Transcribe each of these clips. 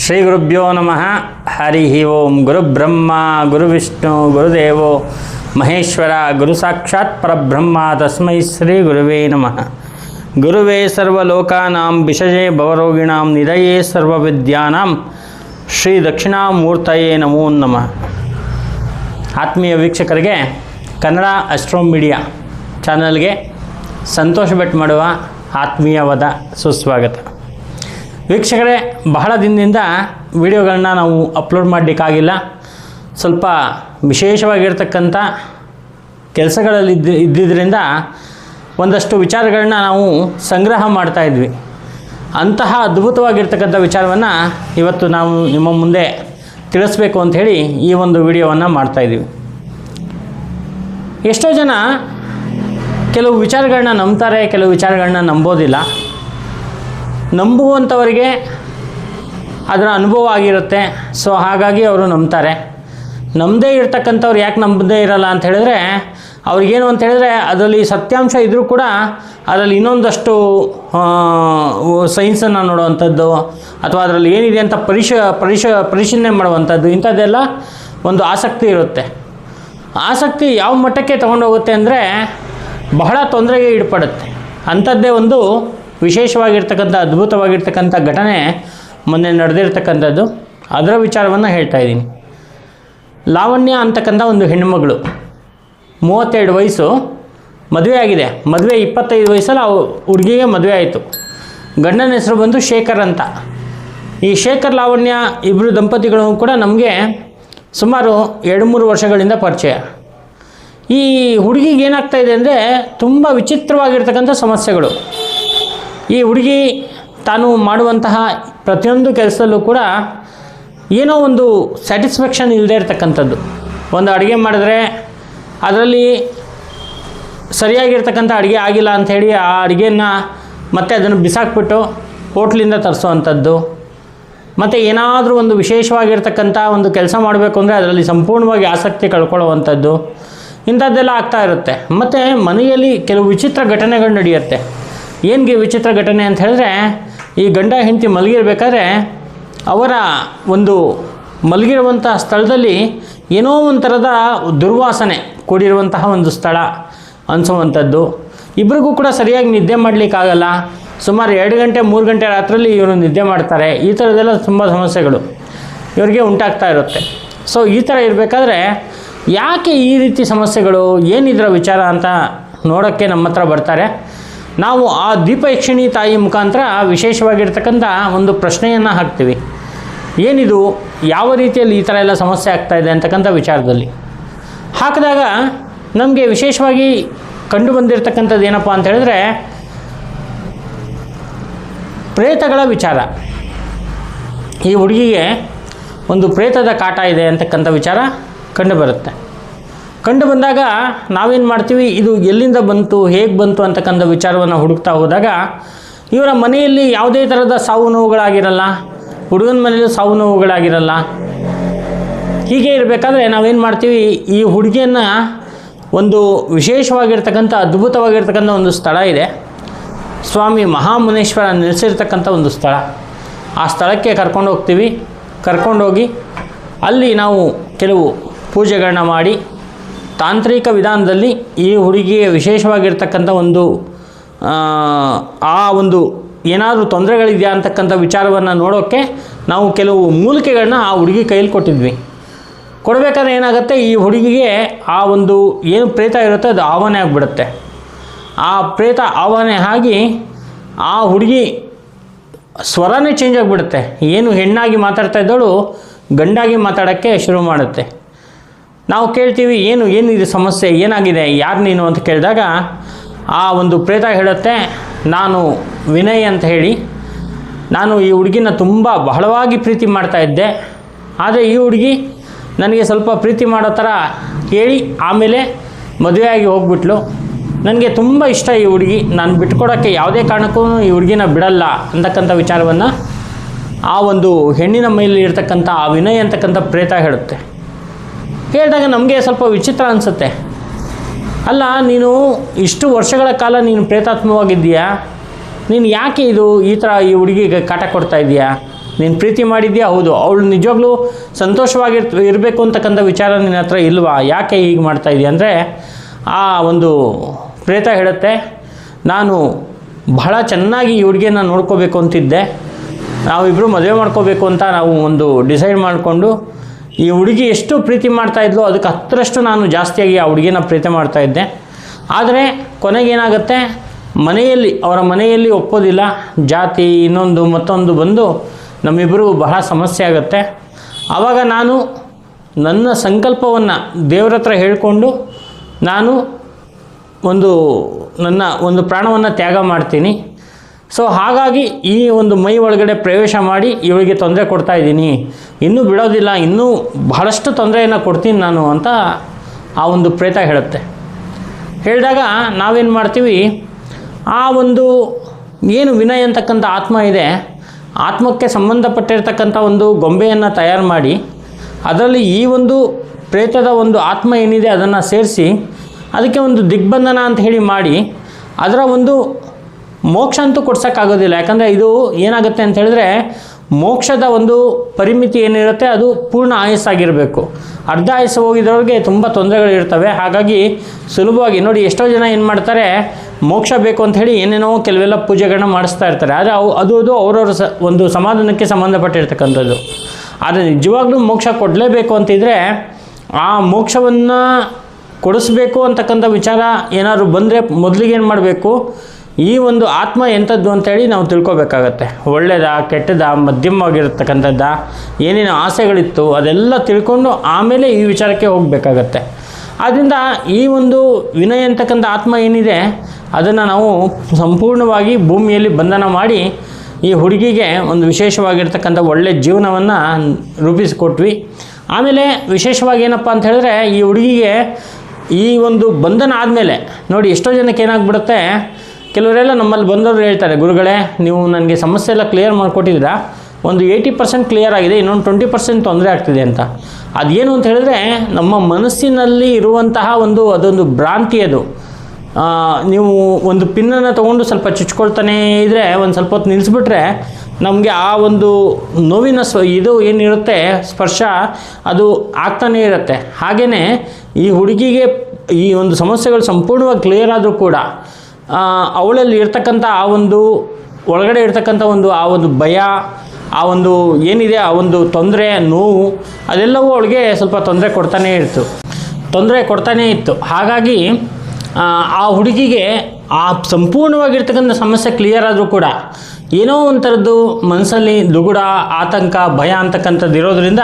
ಶ್ರೀ ಗುರುಭ್ಯೋ ನಮಃ. ಹರಿ ಓಂ. ಗುರುಬ್ರಹ್ಮ ಗುರುವಿಷ್ಣು ಗುರುದೇವೋ ಮಹೇಶ್ವರ, ಗುರು ಸಾಕ್ಷಾತ್ ಪರಬ್ರಹ್ಮ. ತಸ್ಮೈ ಶ್ರೀ ಗುರುವೇ ನಮಃ. ಗುರುವೇ ಸರ್ವಲೋಕಾನಾಂ ವಿಷಜೇ ಭವರೋಗಿಣಾಂ ನಿಧಯೇ ಸರ್ವವಿದ್ಯಾನಾಂ ಶ್ರೀ ದಕ್ಷಿಣಾಮೂರ್ತಯೇ ನಮೋ ನಮಃ. ಆತ್ಮೀಯ ವೀಕ್ಷಕರಿಗೆ ಕನ್ನಡ ಅಸ್ಟ್ರೋ ಮೀಡಿಯಾ ಚಾನಲ್ಗೆ ಸಂತೋಷ ಭಟ್ ಮಾಡುವ ಆತ್ಮೀಯವಾದ ಸುಸ್ವಾಗತ. ವೀಕ್ಷಕರೇ, ಬಹಳ ದಿನದಿಂದ ವಿಡಿಯೋಗಳನ್ನ ನಾವು ಅಪ್ಲೋಡ್ ಮಾಡಲಿಕ್ಕಾಗಿಲ್ಲ. ಸ್ವಲ್ಪ ವಿಶೇಷವಾಗಿರ್ತಕ್ಕಂಥ ಕೆಲಸಗಳಲ್ಲಿ ಇದ್ದ ಇದ್ದಿದ್ದರಿಂದ ಒಂದಷ್ಟು ವಿಚಾರಗಳನ್ನ ನಾವು ಸಂಗ್ರಹ ಮಾಡ್ತಾ ಇದ್ವಿ. ಅಂತಹ ಅದ್ಭುತವಾಗಿರ್ತಕ್ಕಂಥ ವಿಚಾರವನ್ನು ಇವತ್ತು ನಾವು ನಿಮ್ಮ ಮುಂದೆ ತಿಳಿಸ್ಬೇಕು ಅಂಥೇಳಿ ಈ ಒಂದು ವಿಡಿಯೋವನ್ನು ಮಾಡ್ತಾಯಿದ್ದೀವಿ ಎಷ್ಟೋ ಜನ ಕೆಲವು ವಿಚಾರಗಳನ್ನ ನಂಬ್ತಾರೆ, ಕೆಲವು ವಿಚಾರಗಳನ್ನ ನಂಬೋದಿಲ್ಲ. ನಂಬುವಂಥವರಿಗೆ ಅದರ ಅನುಭವ ಆಗಿರುತ್ತೆ. ಸೊ ಹಾಗಾಗಿ ಅವರು ನಂಬ್ತಾರೆ. ನಂಬದೇ ಇರ್ತಕ್ಕಂಥವ್ರು ಯಾಕೆ ನಂಬದೇ ಇರಲ್ಲ ಅಂತ ಹೇಳಿದ್ರೆ, ಅವ್ರಿಗೇನು ಅಂತ ಹೇಳಿದ್ರೆ, ಅದರಲ್ಲಿ ಸತ್ಯಾಂಶ ಇದ್ದರೂ ಕೂಡ ಅದರಲ್ಲಿ ಇನ್ನೊಂದಷ್ಟು ಸೈನ್ಸನ್ನು ನೋಡುವಂಥದ್ದು, ಅಥವಾ ಅದರಲ್ಲಿ ಏನಿದೆ ಅಂತ ಪರಿಶ ಪರಿಶ, ಪರಿಶೀಲನೆ ಮಾಡುವಂಥದ್ದು, ಇಂಥದ್ದೆಲ್ಲ ಒಂದು ಆಸಕ್ತಿ ಇರುತ್ತೆ. ಆಸಕ್ತಿ ಯಾವ ಮಟ್ಟಕ್ಕೆ ತೊಗೊಂಡೋಗುತ್ತೆ ಅಂದರೆ, ಬಹಳ ತೊಂದರೆಗೆ ಈಡ್ಪಡುತ್ತೆ ಅಂಥದ್ದೇ ಒಂದು ವಿಶೇಷವಾಗಿರ್ತಕ್ಕಂಥ, ಅದ್ಭುತವಾಗಿರ್ತಕ್ಕಂಥ ಘಟನೆ ಮೊನ್ನೆ ನಡೆದಿರ್ತಕ್ಕಂಥದ್ದು. ಅದರ ವಿಚಾರವನ್ನು ಹೇಳ್ತಾ ಇದ್ದೀನಿ. ಲಾವಣ್ಯ ಅಂತಕ್ಕಂಥ ಒಂದು ಹೆಣ್ಣುಮಗಳು, ಮೂವತ್ತೆರಡು ವಯಸ್ಸು, ಮದುವೆ ಆಗಿದೆ. ಮದುವೆ ಇಪ್ಪತ್ತೈದು ವಯಸ್ಸಲ್ಲಿ ಅವು ಹುಡುಗಿಗೆ ಮದುವೆ ಆಯಿತು. ಗಂಡನ ಹೆಸರು ಬಂದು ಶೇಖರ್ ಅಂತ. ಈ ಶೇಖರ್, ಲಾವಣ್ಯ ಇಬ್ಬರು ದಂಪತಿಗಳು ಕೂಡ ನಮಗೆ ಸುಮಾರು ಎರಡು ಮೂರು ವರ್ಷಗಳಿಂದ ಪರಿಚಯ. ಈ ಹುಡುಗಿಗೆ ಏನಾಗ್ತಾ ಇದೆ ಅಂದರೆ ತುಂಬ ವಿಚಿತ್ರವಾಗಿರ್ತಕ್ಕಂಥ ಸಮಸ್ಯೆಗಳು. ಈ ಹುಡುಗಿ ತಾನು ಮಾಡುವಂತಹ ಪ್ರತಿಯೊಂದು ಕೆಲಸದಲ್ಲೂ ಕೂಡ ಏನೋ ಒಂದು ಸ್ಯಾಟಿಸ್ಫ್ಯಾಕ್ಷನ್ ಇಲ್ಲದೆ ಇರತಕ್ಕಂಥದ್ದು. ಒಂದು ಅಡುಗೆ ಮಾಡಿದ್ರೆ ಅದರಲ್ಲಿ ಸರಿಯಾಗಿರ್ತಕ್ಕಂಥ ಅಡುಗೆ ಆಗಿಲ್ಲ ಅಂಥೇಳಿ ಆ ಅಡುಗೆನ ಮತ್ತೆ ಅದನ್ನು ಬಿಸಾಕ್ಬಿಟ್ಟು ಹೋಟ್ಲಿಂದ ತರಿಸುವಂಥದ್ದು. ಮತ್ತು ಏನಾದರೂ ಒಂದು ವಿಶೇಷವಾಗಿರ್ತಕ್ಕಂಥ ಒಂದು ಕೆಲಸ ಮಾಡಬೇಕು ಅಂದರೆ ಅದರಲ್ಲಿ ಸಂಪೂರ್ಣವಾಗಿ ಆಸಕ್ತಿ ಕಳ್ಕೊಳ್ಳುವಂಥದ್ದು. ಇಂಥದ್ದೆಲ್ಲ ಆಗ್ತಾ ಇರುತ್ತೆ. ಮತ್ತು ಮನೆಯಲ್ಲಿ ಕೆಲವು ವಿಚಿತ್ರ ಘಟನೆಗಳು ನಡೆಯುತ್ತೆ. ಏನಿಗೆ ವಿಚಿತ್ರ ಘಟನೆ ಅಂತ ಹೇಳಿದ್ರೆ, ಈ ಗಂಡ ಹೆಂಡತಿ ಮಲಗಿರ್ಬೇಕಾದ್ರೆ ಅವರ ಒಂದು ಮಲಗಿರುವಂಥ ಸ್ಥಳದಲ್ಲಿ ಏನೋ ಒಂಥರದ ದುರ್ವಾಸನೆ ಕೂಡಿರುವಂತಹ ಒಂದು ಸ್ಥಳ ಅನಿಸುವಂಥದ್ದು. ಇಬ್ಬರಿಗೂ ಕೂಡ ಸರಿಯಾಗಿ ನಿದ್ದೆ ಮಾಡಲಿಕ್ಕಾಗಲ್ಲ. ಸುಮಾರು ಎರಡು ಗಂಟೆ, ಮೂರು ಗಂಟೆ ರಾತ್ರಿಯಲ್ಲಿ ಇವರು ನಿದ್ದೆ ಮಾಡ್ತಾರೆ. ಈ ಥರದ್ದೆಲ್ಲ ತುಂಬ ಸಮಸ್ಯೆಗಳು ಇವರಿಗೆ ಉಂಟಾಗ್ತಾ ಇರುತ್ತೆ. ಸೊ ಈ ಥರ ಇರಬೇಕಾದ್ರೆ ಯಾಕೆ ಈ ರೀತಿ ಸಮಸ್ಯೆಗಳು? ಏನಿದ್ರ ವಿಚಾರ ಅಂತ ನೋಡೋಕ್ಕೆ ನಮ್ಮ ಹತ್ರ ಬರ್ತಾರೆ. ನಾವು ಆ ದೀಪಯಕ್ಷಿಣಿ ತಾಯಿ ಮುಖಾಂತರ ವಿಶೇಷವಾಗಿರ್ತಕ್ಕಂಥ ಒಂದು ಪ್ರಶ್ನೆಯನ್ನು ಹಾಕ್ತೀವಿ. ಏನಿದು? ಯಾವ ರೀತಿಯಲ್ಲಿ ಈ ಥರ ಎಲ್ಲ ಸಮಸ್ಯೆ ಆಗ್ತಾ ಇದೆ ಅಂತಕ್ಕಂಥ ವಿಚಾರದಲ್ಲಿ. ಹಾಕಿದಾಗ ನಮಗೆ ವಿಶೇಷವಾಗಿ ಕಂಡು ಬಂದಿರತಕ್ಕಂಥದ್ದು ಏನಪ್ಪ ಅಂತ ಹೇಳಿದ್ರೆ ಪ್ರೇತಗಳ ವಿಚಾರ. ಈ ಹುಡುಗಿಗೆ ಒಂದು ಪ್ರೇತದ ಕಾಟ ಇದೆ ಅಂತಕ್ಕಂಥ ವಿಚಾರ ಕಂಡು ಬರುತ್ತೆ. ಕಂಡು ಬಂದಾಗ ನಾವೇನು ಮಾಡ್ತೀವಿ? ಇದು ಎಲ್ಲಿಂದ ಬಂತು? ಹೇಗೆ ಬಂತು ಅಂತಕ್ಕಂಥ ವಿಚಾರವನ್ನು ಹುಡುಕ್ತಾ ಹೋದಾಗ, ಇವರ ಮನೆಯಲ್ಲಿ ಯಾವುದೇ ಥರದ ಸಾವು ನೋವುಗಳಾಗಿರಲ್ಲ, ಹುಡುಗನ ಮನೆಯಲ್ಲೂ ಸಾವು ನೋವುಗಳಾಗಿರಲ್ಲ, ಹೀಗೆ ಇರಬೇಕಾದ್ರೆ ನಾವೇನು ಮಾಡ್ತೀವಿ? ಈ ಹುಡುಗಿಯನ್ನು ಒಂದು ವಿಶೇಷವಾಗಿರ್ತಕ್ಕಂಥ, ಅದ್ಭುತವಾಗಿರ್ತಕ್ಕಂಥ ಒಂದು ಸ್ಥಳ ಇದೆ. ಸ್ವಾಮಿ ಮಹಾಮುನೇಶ್ವರ ನೆಲೆಸಿರ್ತಕ್ಕಂಥ ಒಂದು ಸ್ಥಳ. ಆ ಸ್ಥಳಕ್ಕೆ ಕರ್ಕೊಂಡು ಹೋಗ್ತೀವಿ. ಕರ್ಕೊಂಡೋಗಿ ಅಲ್ಲಿ ನಾವು ಕೆಲವು ಪೂಜೆಗಳನ್ನ ಮಾಡಿ ತಾಂತ್ರಿಕ ವಿಧಾನದಲ್ಲಿ ಈ ಹುಡುಗಿಗೆ ವಿಶೇಷವಾಗಿರ್ತಕ್ಕಂಥ ಒಂದು ಆ, ಒಂದು ಏನಾದರೂ ತೊಂದರೆಗಳಿದೆಯಾ ಅಂತಕ್ಕಂಥ ವಿಚಾರವನ್ನು ನೋಡೋಕ್ಕೆ ನಾವು ಕೆಲವು ಮೂಲಿಕೆಗಳನ್ನ ಆ ಹುಡುಗಿ ಕೈಯಲ್ಲಿ ಕೊಟ್ಟಿದ್ವಿ. ಕೊಡಬೇಕಾದ್ರೆ ಏನಾಗುತ್ತೆ ಈ ಹುಡುಗಿಗೆ ಆ ಒಂದು ಏನು ಪ್ರೇತ ಇರುತ್ತೆ ಅದು ಆವಾಹನೆ ಆಗಿಬಿಡುತ್ತೆ. ಆ ಪ್ರೇತ ಆವಾಹನೆ ಆಗಿ ಆ ಹುಡುಗಿ ಸ್ವರನೇ ಚೇಂಜ್ ಆಗಿಬಿಡುತ್ತೆ. ಏನು ಹೆಣ್ಣಾಗಿ ಮಾತಾಡ್ತಾ ಇದ್ದವಳು ಗಂಡಾಗಿ ಮಾತಾಡೋಕ್ಕೆ ಶುರು ಮಾಡುತ್ತೆ. ನಾವು ಕೇಳ್ತೀವಿ, ಏನು, ಏನಿದೆ ಸಮಸ್ಯೆ, ಏನಾಗಿದೆ, ಯಾರು ನೀನು ಅಂತ ಕೇಳಿದಾಗ, ಆ ಒಂದು ಪ್ರೇತ ಹೇಳುತ್ತೆ, ನಾನು ವಿನಯ್ ಅಂತ ಹೇಳಿ, ನಾನು ಈ ಹುಡುಗಿನ ತುಂಬ ಬಹಳವಾಗಿ ಪ್ರೀತಿ ಮಾಡ್ತಾ ಇದ್ದೆ. ಆದರೆ ಈ ಹುಡುಗಿ ನನಗೆ ಸ್ವಲ್ಪ ಪ್ರೀತಿ ಮಾಡೋ ಥರ ಹೇಳಿ, ಆಮೇಲೆ ಮದುವೆಯಾಗಿ ಹೋಗ್ಬಿಟ್ಲು. ನನಗೆ ತುಂಬ ಇಷ್ಟ ಈ ಹುಡುಗಿ. ನಾನು ಬಿಟ್ಕೊಡೋಕ್ಕೆ ಯಾವುದೇ ಕಾರಣಕ್ಕೂ ಈ ಹುಡುಗಿನ ಬಿಡಲ್ಲ, ಅಂತಕ್ಕಂಥ ವಿಚಾರವನ್ನು ಆ ಒಂದು ಹೆಣ್ಣಿನ ಮೈಲಿ ಇರ್ತಕ್ಕಂಥ ಆ ವಿನಯ್ ಅಂತಕ್ಕಂಥ ಪ್ರೇತ ಹೇಳುತ್ತೆ. ಹೇಳಿದಾಗ ನಮಗೆ ಸ್ವಲ್ಪ ವಿಚಿತ್ರ ಅನಿಸುತ್ತೆ. ಅಲ್ಲ, ನೀನು ಇಷ್ಟು ವರ್ಷಗಳ ಕಾಲ ನೀನು ಪ್ರೇತಾತ್ಮವಾಗಿದ್ದೀಯಾ? ನೀನು ಯಾಕೆ ಇದು ಈ ಥರ ಈ ಹುಡುಗಿಗೆ ಕಾಟ ಕೊಡ್ತಾ ಇದೆಯಾ? ನೀನು ಪ್ರೀತಿ ಮಾಡಿದ್ಯಾ ಹೌದು, ಅವಳು ನಿಜವಾಗ್ಲೂ ಸಂತೋಷವಾಗಿ ಇರಬೇಕು ಅಂತಕ್ಕಂಥ ವಿಚಾರ ನಿನ್ನ ಹತ್ರ ಇಲ್ವಾ? ಯಾಕೆ ಹೀಗೆ ಮಾಡ್ತಾ ಇದೆಯಾ? ಅಂದರೆ ಆ ಒಂದು ಪ್ರೇತ ಹೇಳುತ್ತೆ, ನಾನು ಬಹಳ ಚೆನ್ನಾಗಿ ಈ ಹುಡುಗಿಯನ್ನು ನೋಡ್ಕೋಬೇಕು ಅಂತಿದ್ದೆ. ನಾವಿಬ್ಬರು ಮದುವೆ ಮಾಡ್ಕೋಬೇಕು ಅಂತ ನಾವು ಒಂದು ಡಿಸೈಡ್ ಮಾಡಿಕೊಂಡು ಈ ಹುಡುಗಿ ಎಷ್ಟು ಪ್ರೀತಿ ಮಾಡ್ತಾ ಇದ್ಲೋ ಅದಕ್ಕೆ ಹತ್ತರಷ್ಟು ನಾನು ಜಾಸ್ತಿಯಾಗಿ ಆ ಹುಡುಗಿನ ಪ್ರೀತಿ ಮಾಡ್ತಾ ಇದ್ದೆ. ಆದರೆ ಕೊನೆಗೇನಾಗುತ್ತೆ ಮನೆಯಲ್ಲಿ, ಅವರ ಮನೆಯಲ್ಲಿ ಒಪ್ಪೋದಿಲ್ಲ. ಜಾತಿ ಇನ್ನೊಂದು ಮತ್ತೊಂದು ಬಂದು ನಮ್ಮಿಬ್ಬರಿಗೂ ಬಹಳ ಸಮಸ್ಯೆ ಆಗುತ್ತೆ. ಆವಾಗ ನಾನು ನನ್ನ ಸಂಕಲ್ಪವನ್ನು ದೇವ್ರ ಹತ್ರ ಹೇಳಿಕೊಂಡು ನಾನು ಒಂದು ನನ್ನ ಒಂದು ಪ್ರಾಣವನ್ನು ತ್ಯಾಗ ಮಾಡ್ತೀನಿ. ಸೊ ಹಾಗಾಗಿ ಈ ಒಂದು ಮೈ ಒಳಗಡೆ ಪ್ರವೇಶ ಮಾಡಿ ಇವಳಿಗೆ ತೊಂದರೆ ಕೊಡ್ತಾ ಇದ್ದೀನಿ. ಇನ್ನೂ ಬಿಡೋದಿಲ್ಲ, ಇನ್ನೂ ಬಹಳಷ್ಟು ತೊಂದರೆಯನ್ನು ಕೊಡ್ತೀನಿ ನಾನು ಅಂತ ಆ ಒಂದು ಪ್ರೇತ ಹೇಳುತ್ತೆ. ಹೇಳಿದಾಗ ನಾವೇನು ಮಾಡ್ತೀವಿ, ಆ ಒಂದು ಏನು ವಿನಯ್ ಅಂತಕ್ಕಂಥ ಆತ್ಮ ಇದೆ, ಆತ್ಮಕ್ಕೆ ಸಂಬಂಧಪಟ್ಟಿರ್ತಕ್ಕಂಥ ಒಂದು ಗೊಂಬೆಯನ್ನು ತಯಾರು ಮಾಡಿ, ಅದರಲ್ಲಿ ಈ ಒಂದು ಪ್ರೇತದ ಒಂದು ಆತ್ಮ ಏನಿದೆ ಅದನ್ನು ಸೇರಿಸಿ, ಅದಕ್ಕೆ ಒಂದು ದಿಗ್ಬಂಧನ ಅಂತ ಹೇಳಿ ಮಾಡಿ, ಅದರ ಒಂದು ಮೋಕ್ಷ ಅಂತೂ ಕೊಡ್ಸೋಕ್ಕಾಗೋದಿಲ್ಲ ಯಾಕಂದರೆ ಇದು ಏನಾಗುತ್ತೆ ಅಂತ ಹೇಳಿದ್ರೆ ಮೋಕ್ಷದ ಒಂದು ಪರಿಮಿತಿ ಏನಿರುತ್ತೆ ಅದು ಪೂರ್ಣ ಆಯಸ್ಸಾಗಿರಬೇಕು ಅರ್ಧ ಆಯಸ್ಸು ಹೋಗಿದ್ರವ್ರಿಗೆ ತುಂಬ ತೊಂದರೆಗಳಿರ್ತವೆ ಹಾಗಾಗಿ ಸುಲಭವಾಗಿ ನೋಡಿ ಎಷ್ಟೋ ಜನ ಏನು ಮಾಡ್ತಾರೆ, ಮೋಕ್ಷ ಬೇಕು ಅಂತ ಹೇಳಿ ಏನೇನೋ ಕೆಲವೆಲ್ಲ ಪೂಜೆಗಳನ್ನ ಮಾಡಿಸ್ತಾ ಇರ್ತಾರೆ. ಆದರೆ ಅವು ಅದು ಅದು ಅವ್ರವ್ರ ಸ ಒಂದು ಸಮಾಧಾನಕ್ಕೆ ಸಂಬಂಧಪಟ್ಟಿರ್ತಕ್ಕಂಥದ್ದು. ಆದರೆ ನಿಜವಾಗ್ಲೂ ಮೋಕ್ಷ ಕೊಡಲೇಬೇಕು ಅಂತಿದ್ರೆ ಆ ಮೋಕ್ಷವನ್ನು ಕೊಡಿಸ್ಬೇಕು ಅಂತಕ್ಕಂಥ ವಿಚಾರ ಏನಾದರೂ ಬಂದರೆ ಮೊದಲಿಗೆ ಏನು ಮಾಡಬೇಕು ಈ ಒಂದು ಆತ್ಮ ಎಂಥದ್ದು ಅಂತೇಳಿ ನಾವು ತಿಳ್ಕೊಬೇಕಾಗತ್ತೆ. ಒಳ್ಳೆಯದ ಕೆಟ್ಟದ ಮಧ್ಯಮವಾಗಿರ್ತಕ್ಕಂಥದ್ದ ಏನೇನು ಆಸೆಗಳಿತ್ತು, ಅದೆಲ್ಲ ತಿಳ್ಕೊಂಡು ಆಮೇಲೆ ಈ ವಿಚಾರಕ್ಕೆ ಹೋಗಬೇಕಾಗತ್ತೆ. ಆದ್ದರಿಂದ ಈ ಒಂದು ವಿನಯ ಅಂತಕ್ಕಂಥ ಆತ್ಮ ಏನಿದೆ, ಅದನ್ನು ನಾವು ಸಂಪೂರ್ಣವಾಗಿ ಭೂಮಿಯಲ್ಲಿ ಬಂಧನ ಮಾಡಿ ಈ ಹುಡುಗಿಗೆ ಒಂದು ವಿಶೇಷವಾಗಿರ್ತಕ್ಕಂಥ ಒಳ್ಳೆಯ ಜೀವನವನ್ನು ರೂಪಿಸಿಕೊಟ್ವಿ. ಆಮೇಲೆ ವಿಶೇಷವಾಗಿ ಏನಪ್ಪ ಅಂತ ಹೇಳಿದ್ರೆ, ಈ ಹುಡುಗಿಗೆ ಈ ಒಂದು ಬಂಧನ ಆದಮೇಲೆ, ನೋಡಿ ಎಷ್ಟೋ ಜನಕ್ಕೆ ಏನಾಗ್ಬಿಡುತ್ತೆ ಕೆಲವರೆಲ್ಲ ನಮ್ಮಲ್ಲಿ ಬಂದವರು ಹೇಳ್ತಾರೆ, ಗುರುಗಳೇ, ನೀವು ನನಗೆ ಸಮಸ್ಯೆ ಎಲ್ಲ ಕ್ಲಿಯರ್ ಮಾಡಿಕೊಟ್ಟಿದ್ದೀರಾ? ಒಂದು ಏಯ್ಟಿ ಪರ್ಸೆಂಟ್ ಕ್ಲಿಯರ್ ಆಗಿದೆ, ಇನ್ನೊಂದು ಟ್ವೆಂಟಿ ಪರ್ಸೆಂಟ್ ತೊಂದರೆ ಆಗ್ತಿದೆ ಅಂತ. ಅದೇನು ಅಂತ ಹೇಳಿದ್ರೆ, ನಮ್ಮ ಮನಸ್ಸಿನಲ್ಲಿ ಇರುವಂತಹ ಒಂದು, ಅದೊಂದು ಭ್ರಾಂತಿ ಅದು. ನೀವು ಒಂದು ಪಿನ್ನನ್ನು ತೊಗೊಂಡು ಸ್ವಲ್ಪ ಚುಚ್ಕೊಳ್ತಾನೇ ಇದ್ದರೆ ಒಂದು ಸ್ವಲ್ಪ ಹೊತ್ತು ನಿಲ್ಲಿಸ್ಬಿಟ್ರೆ ನಮಗೆ ಆ ಒಂದು ನೋವಿನ ಸ್ವ, ಇದು ಏನಿರುತ್ತೆ, ಸ್ಪರ್ಶ ಅದು ಆಗ್ತಾನೇ ಇರುತ್ತೆ. ಹಾಗೆಯೇ ಈ ಹುಡುಗಿಗೆ ಈ ಒಂದು ಸಮಸ್ಯೆಗಳು ಸಂಪೂರ್ಣವಾಗಿ ಕ್ಲಿಯರ್ ಆದರೂ ಕೂಡ ಅವಳಲ್ಲಿ ಇರ್ತಕ್ಕಂಥ ಆ ಒಂದು ಒಳಗಡೆ ಇರ್ತಕ್ಕಂಥ ಒಂದು ಆ ಒಂದು ಭಯ ಆ ಒಂದು ಏನಿದೆ ಆ ಒಂದು ತೊಂದರೆ ನೋವು ಅದೆಲ್ಲವೂ ಅವಳಿಗೆ ಸ್ವಲ್ಪ ತೊಂದರೆ ಕೊಡ್ತಾನೇ ಇತ್ತು. ತೊಂದರೆ ಕೊಡ್ತಾನೇ ಇತ್ತು. ಹಾಗಾಗಿ ಆ, ಹುಡುಗಿಗೆ ಆ ಸಂಪೂರ್ಣವಾಗಿರ್ತಕ್ಕಂಥ ಸಮಸ್ಯೆ ಕ್ಲಿಯರ್ ಆದರೂ ಕೂಡ ಏನೋ ಒಂಥರದ್ದು ಮನಸ್ಸಲ್ಲಿ ದುಗುಡ ಆತಂಕ ಭಯ ಅಂತಕ್ಕಂಥದ್ದು ಇರೋದರಿಂದ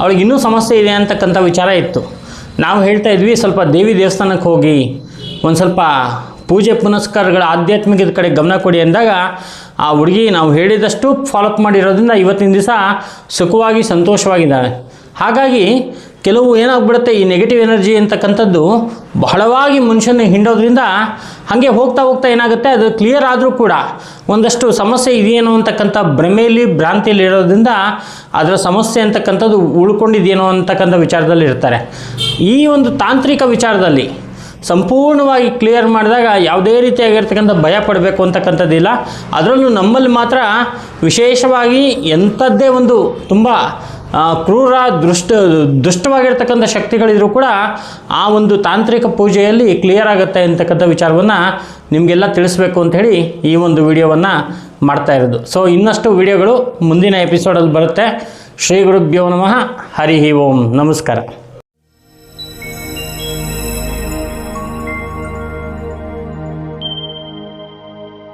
ಅವಳಿಗೆ ಇನ್ನೂ ಸಮಸ್ಯೆ ಇದೆ ಅಂತಕ್ಕಂಥ ವಿಚಾರ ಇತ್ತು. ನಾವು ಹೇಳ್ತಾ ಇದ್ವಿ ಸ್ವಲ್ಪ ದೇವಿ ದೇವಸ್ಥಾನಕ್ಕೆ ಹೋಗಿ ಒಂದು ಸ್ವಲ್ಪ ಪೂಜೆ ಪುನಸ್ಕಾರಗಳ ಆಧ್ಯಾತ್ಮಿಕದ ಕಡೆ ಗಮನ ಕೊಡಿ ಅಂದಾಗ ಆ ಹುಡುಗಿ ನಾವು ಹೇಳಿದಷ್ಟು ಫಾಲೋಅಪ್ ಮಾಡಿರೋದ್ರಿಂದ ಇವತ್ತಿನ ದಿವಸ ಸುಖವಾಗಿ ಸಂತೋಷವಾಗಿದ್ದಾಳೆ. ಹಾಗಾಗಿ ಕೆಲವು ಏನಾಗ್ಬಿಡುತ್ತೆ ಈ ನೆಗೆಟಿವ್ ಎನರ್ಜಿ ಅಂತಕ್ಕಂಥದ್ದು ಬಹಳವಾಗಿ ಮನುಷ್ಯನ ಹಿಂಡೋದ್ರಿಂದ ಹಾಗೆ ಹೋಗ್ತಾ ಹೋಗ್ತಾ ಏನಾಗುತ್ತೆ ಅದು ಕ್ಲಿಯರ್ ಆದರೂ ಕೂಡ ಒಂದಷ್ಟು ಸಮಸ್ಯೆ ಇದೆಯೇನೋ ಅಂತಕ್ಕಂಥ ಭ್ರಮೆಯಲ್ಲಿ ಭ್ರಾಂತಿಯಲ್ಲಿ ಇರೋದ್ರಿಂದ ಅದರ ಸಮಸ್ಯೆ ಅಂತಕ್ಕಂಥದ್ದು ಉಳ್ಕೊಂಡಿದೆಯೇನೋ ಅಂತಕ್ಕಂಥ ವಿಚಾರದಲ್ಲಿ ಇರ್ತಾರೆ ಈ ಒಂದು ತಾಂತ್ರಿಕ ವಿಚಾರದಲ್ಲಿ ಸಂಪೂರ್ಣವಾಗಿ ಕ್ಲಿಯರ್ ಮಾಡಿದಾಗ ಯಾವುದೇ ರೀತಿಯಾಗಿರ್ತಕ್ಕಂಥ ಭಯ ಪಡಬೇಕು ಅಂತಕ್ಕಂಥದ್ದಿಲ್ಲ. ಅದರಲ್ಲೂ ನಮ್ಮಲ್ಲಿ ಮಾತ್ರ ವಿಶೇಷವಾಗಿ ಎಂಥದ್ದೇ ಒಂದು ತುಂಬ ಕ್ರೂರ ದೃಷ್ಟ, ದುಷ್ಟವಾಗಿರ್ತಕ್ಕಂಥ ಶಕ್ತಿಗಳಿದ್ರೂ ಕೂಡ ಆ ಒಂದು ತಾಂತ್ರಿಕ ಪೂಜೆಯಲ್ಲಿ ಕ್ಲಿಯರ್ ಆಗುತ್ತೆ ಅಂತಕ್ಕಂಥ ವಿಚಾರವನ್ನು ನಿಮಗೆಲ್ಲ ತಿಳಿಸ್ಬೇಕು ಅಂಥೇಳಿ ಈ ಒಂದು ವಿಡಿಯೋವನ್ನು ಮಾಡ್ತಾ ಇರೋದು. ಸೊ ಇನ್ನಷ್ಟು ವಿಡಿಯೋಗಳು ಮುಂದಿನ ಎಪಿಸೋಡಲ್ಲಿ ಬರುತ್ತೆ. ಶ್ರೀ ಗುರುಭ್ಯೋ ನಮಃ. ಹರಿ ಓಂ. ನಮಸ್ಕಾರ.